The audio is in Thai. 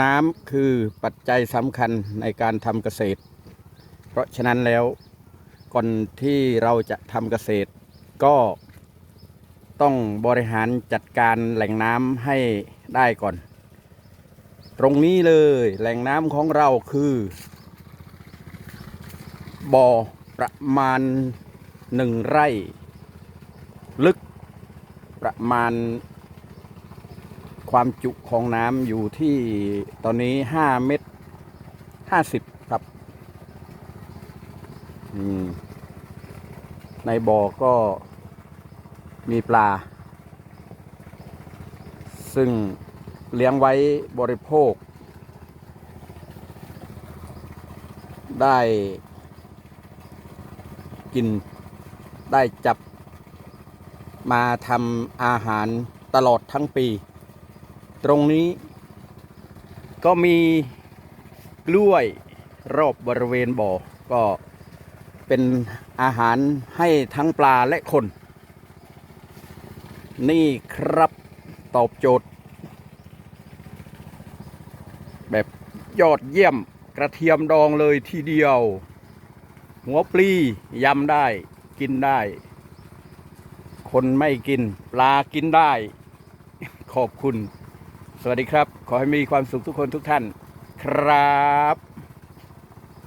น้ำคือปัจจัยสำคัญในการทำเกษตร เพราะฉะนั้นแล้วก่อนที่เราจะทำเกษตร ก็ต้องบริหารจัดการแหล่งน้ำให้ได้ก่อน ตรงนี้เลยแหล่งน้ำของเราคือบ่อประมาณหนึ่งไร่ ลึกประมาณ ความจุของน้ำอยู่ที่ตอนนี้ห้าเมตรห้าสิบครับในบ่อก็มีปลา ซึ่งเลี้ยงไว้บริโภค ได้กินได้จับมาทำอาหารตลอดทั้งปี ตรงนี้ ก็มีกล้วยรอบบริเวณบ่อ ก็เป็นอาหารให้ทั้งปลาและคน นี่ครับตอบโจทย์ แบบยอดเยี่ยมกระเทียมดองเลยทีเดียว หัวปลียำได้กินได้ คนไม่กิน ปลากินได้ ขอบคุณ สวัสดีครับ ขอให้มีความสุขทุกคนทุกท่าน ครับ